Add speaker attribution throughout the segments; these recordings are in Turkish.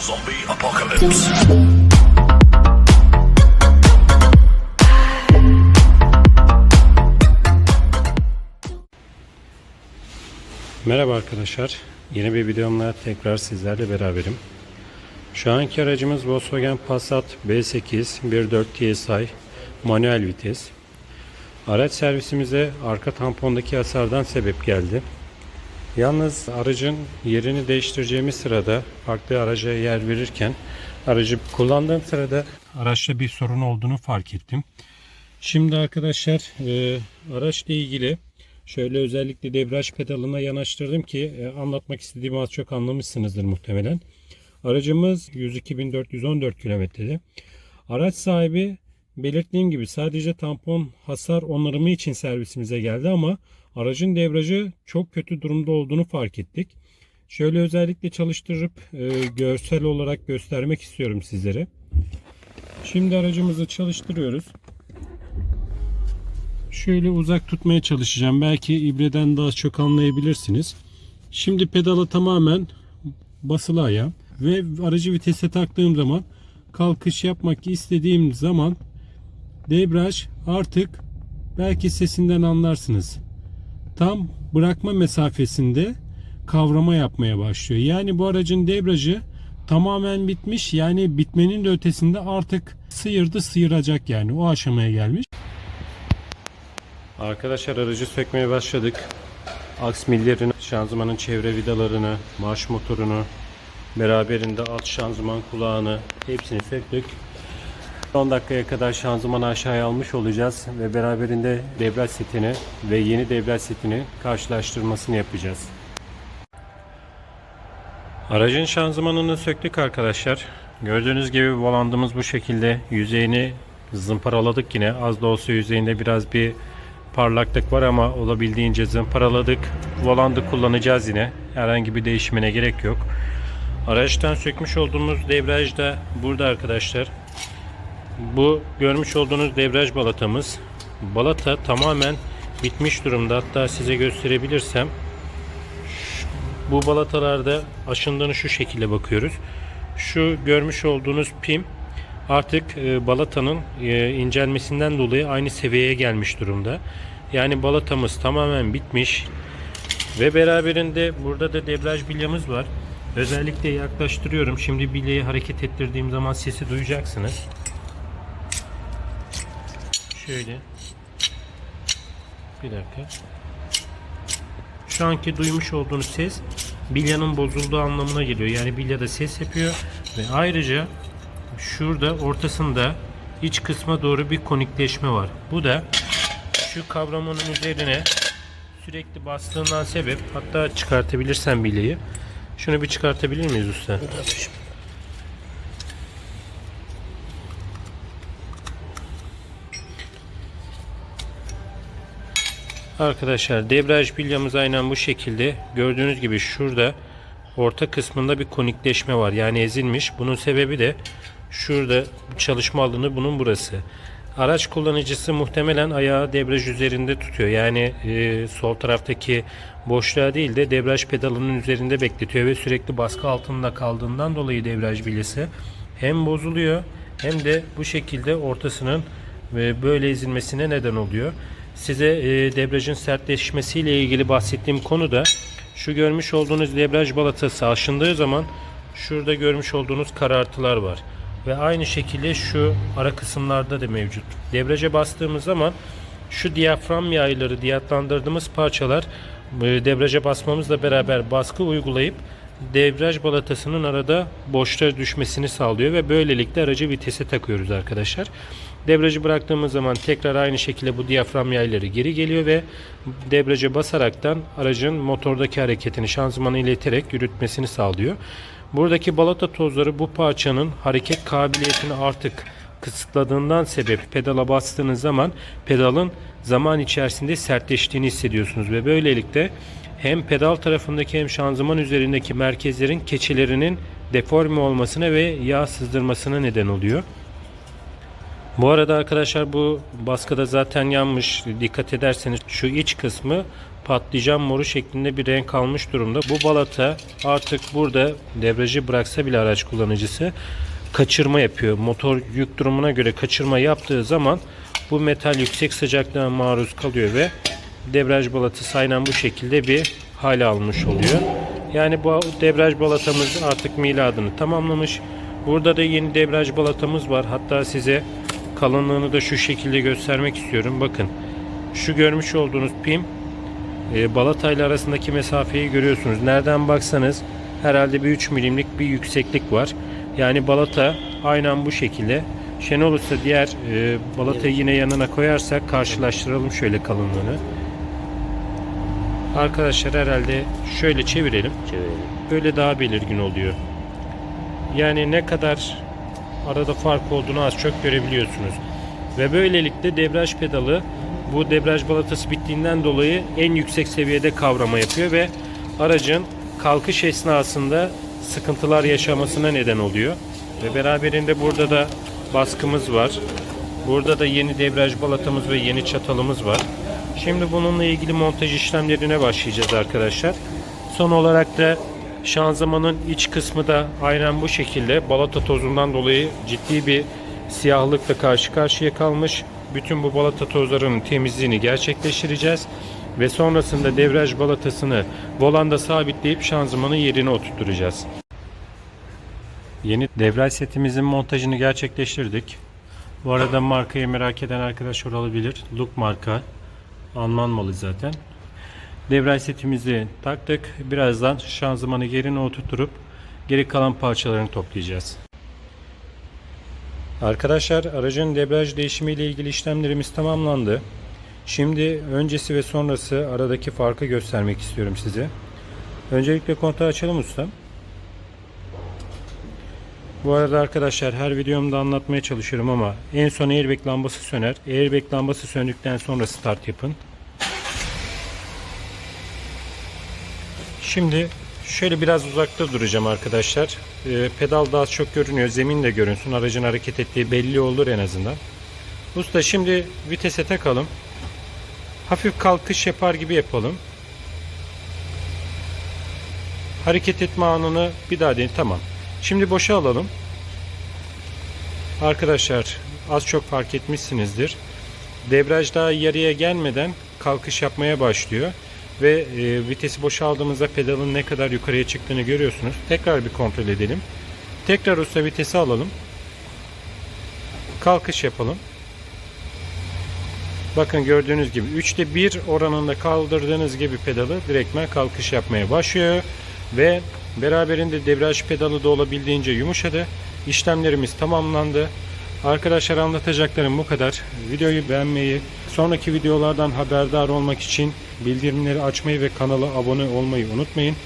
Speaker 1: Zombie apocalypse.
Speaker 2: Merhaba arkadaşlar. Yeni bir videomla tekrar sizlerle beraberim. Şu anki aracımız Volkswagen Passat B8 1.4 TSI manuel vites. Araç servisimize arka tampondaki hasardan sebep geldi. Yalnız aracın yerini değiştireceğimiz sırada farklı araca yer verirken aracı kullandığım sırada araçta bir sorun olduğunu fark ettim. Şimdi arkadaşlar e, araçla ilgili şöyle özellikle debriyaj pedalına yanaştırdım ki e, anlatmak istediğimi az çok anlamışsınızdır muhtemelen. Aracımız 102.414 kilometrede. Araç sahibi belirttiğim gibi sadece tampon hasar onarımı için servisimize geldi ama aracın debriyajı çok kötü durumda olduğunu fark ettik. Şöyle özellikle çalıştırıp e, görsel olarak göstermek istiyorum sizlere. Şimdi aracımızı çalıştırıyoruz. Şöyle uzak tutmaya çalışacağım. Belki ibreden daha çok anlayabilirsiniz. Şimdi pedala tamamen basılı ayağım ve aracı vitese taktığım zaman kalkış yapmak istediğim zaman debriyaj artık belki sesinden anlarsınız. Tam bırakma mesafesinde kavrama yapmaya başlıyor. Yani bu aracın debriyajı tamamen bitmiş. Yani bitmenin de ötesinde artık sıyırdı sıyıracak yani o aşamaya gelmiş. Arkadaşlar aracı sökmeye başladık. Aks millerini, şanzımanın çevre vidalarını, marş motorunu, beraberinde alt şanzıman kulağını hepsini söktük. 10 dakikaya kadar şanzımanı aşağıya almış olacağız ve beraberinde debriyaj setini ve yeni debriyaj setini karşılaştırmasını yapacağız. Aracın şanzımanını söktük arkadaşlar. Gördüğünüz gibi volandımız bu şekilde. Yüzeyini zımparaladık yine. Az da olsa yüzeyinde biraz bir parlaklık var ama olabildiğince zımparaladık. Volandı kullanacağız yine. Herhangi bir değişimine gerek yok. Araçtan sökmüş olduğumuz debriyaj da burada arkadaşlar. Bu görmüş olduğunuz debriyaj balatamız. Balata tamamen bitmiş durumda. Hatta size gösterebilirsem bu balatalarda aşındığını şu şekilde bakıyoruz. Şu görmüş olduğunuz pim artık e, balatanın e, incelmesinden dolayı aynı seviyeye gelmiş durumda. Yani balatamız tamamen bitmiş ve beraberinde burada da debriyaj bilyamız var. Özellikle yaklaştırıyorum. Şimdi bilyayı hareket ettirdiğim zaman sesi duyacaksınız. Şöyle. Bir dakika. Şu anki duymuş olduğunuz ses bilyanın bozulduğu anlamına geliyor. Yani bilyada ses yapıyor ve ayrıca şurada ortasında iç kısma doğru bir konikleşme var. Bu da şu kavramanın üzerine sürekli bastığından sebep hatta çıkartabilirsen bilyayı. Şunu bir çıkartabilir miyiz usta? Arkadaşlar debriyaj bilyamız aynen bu şekilde. Gördüğünüz gibi şurada orta kısmında bir konikleşme var. Yani ezilmiş. Bunun sebebi de şurada çalışma alanı bunun burası. Araç kullanıcısı muhtemelen ayağı debriyaj üzerinde tutuyor. Yani e, sol taraftaki boşluğa değil de debriyaj pedalının üzerinde bekletiyor ve sürekli baskı altında kaldığından dolayı debriyaj bilyası hem bozuluyor hem de bu şekilde ortasının e, böyle ezilmesine neden oluyor. Size e, debriyajın sertleşmesiyle ilgili bahsettiğim konu da şu görmüş olduğunuz debriyaj balatası aşındığı zaman şurada görmüş olduğunuz karartılar var. Ve aynı şekilde şu ara kısımlarda da mevcut. Debriyaja bastığımız zaman şu diyafram yayları diyatlandırdığımız parçalar e, debriyaja basmamızla beraber baskı uygulayıp debriyaj balatasının arada boşluğa düşmesini sağlıyor ve böylelikle aracı vitese takıyoruz arkadaşlar. Debriyajı bıraktığımız zaman tekrar aynı şekilde bu diyafram yayları geri geliyor ve debriyaja basaraktan aracın motordaki hareketini şanzımana ileterek yürütmesini sağlıyor. Buradaki balata tozları bu parçanın hareket kabiliyetini artık kısıtladığından sebep pedala bastığınız zaman pedalın zaman içerisinde sertleştiğini hissediyorsunuz ve böylelikle hem pedal tarafındaki hem şanzıman üzerindeki merkezlerin keçelerinin deforme olmasına ve yağ sızdırmasına neden oluyor. Bu arada arkadaşlar bu baskıda zaten yanmış. Dikkat ederseniz şu iç kısmı patlıcan moru şeklinde bir renk almış durumda. Bu balata artık burada debriyajı bıraksa bile araç kullanıcısı kaçırma yapıyor. Motor yük durumuna göre kaçırma yaptığı zaman bu metal yüksek sıcaklığa maruz kalıyor ve debriyaj balatası aynen bu şekilde bir hale almış oluyor. Yani bu debriyaj balatamız artık miladını tamamlamış. Burada da yeni debriyaj balatamız var. Hatta size kalınlığını da şu şekilde göstermek istiyorum. Bakın şu görmüş olduğunuz pim e, balata ile arasındaki mesafeyi görüyorsunuz. Nereden baksanız herhalde bir 3 milimlik bir yükseklik var. Yani balata aynen bu şekilde. Şenol Usta diğer e, balatayı yine yanına koyarsak karşılaştıralım şöyle kalınlığını. Arkadaşlar herhalde şöyle çevirelim.
Speaker 1: Çevirelim.
Speaker 2: Böyle daha belirgin oluyor. Yani ne kadar arada fark olduğunu az çok görebiliyorsunuz. Ve böylelikle debriyaj pedalı bu debriyaj balatası bittiğinden dolayı en yüksek seviyede kavrama yapıyor ve aracın kalkış esnasında sıkıntılar yaşamasına neden oluyor. Ve beraberinde burada da baskımız var. Burada da yeni debriyaj balatamız ve yeni çatalımız var. Şimdi bununla ilgili montaj işlemlerine başlayacağız arkadaşlar. Son olarak da şanzımanın iç kısmı da aynen bu şekilde balata tozundan dolayı ciddi bir siyahlıkla karşı karşıya kalmış. Bütün bu balata tozlarının temizliğini gerçekleştireceğiz ve sonrasında debriyaj balatasını volanda sabitleyip şanzımanın yerine oturtturacağız. Yeni devraj setimizin montajını gerçekleştirdik. Bu arada markayı merak eden arkadaşlar olabilir. Look marka. Alman malı zaten. Devraj setimizi taktık. Birazdan şanzımanı yerine oturtup geri kalan parçalarını toplayacağız. Arkadaşlar aracın debriyaj değişimi ile ilgili işlemlerimiz tamamlandı. Şimdi öncesi ve sonrası aradaki farkı göstermek istiyorum size. Öncelikle kontağı açalım ustam. Bu arada arkadaşlar her videomda anlatmaya çalışıyorum ama en son airbag lambası söner. Airbag lambası söndükten sonra start yapın. Şimdi şöyle biraz uzakta duracağım arkadaşlar. Ee, pedal daha çok görünüyor. Zemin de görünsün. Aracın hareket ettiği belli olur en azından. Usta şimdi vitese takalım. Hafif kalkış yapar gibi yapalım. Hareket etme anını bir daha deneyin. Tamam. Şimdi boşa alalım. Arkadaşlar az çok fark etmişsinizdir. Debriyaj daha yarıya gelmeden kalkış yapmaya başlıyor. Ve e, vitesi boşaldığımızda pedalın ne kadar yukarıya çıktığını görüyorsunuz. Tekrar bir kontrol edelim. Tekrar usta vitesi alalım. Kalkış yapalım. Bakın gördüğünüz gibi 3'te 1 oranında kaldırdığınız gibi pedalı direktmen kalkış yapmaya başlıyor. Ve beraberinde debriyaj pedalı da olabildiğince yumuşadı. İşlemlerimiz tamamlandı. Arkadaşlar anlatacaklarım bu kadar. Videoyu beğenmeyi, sonraki videolardan haberdar olmak için bildirimleri açmayı ve kanala abone olmayı unutmayın.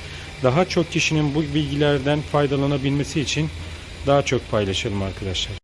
Speaker 2: Daha çok kişinin bu bilgilerden faydalanabilmesi için daha çok paylaşalım arkadaşlar.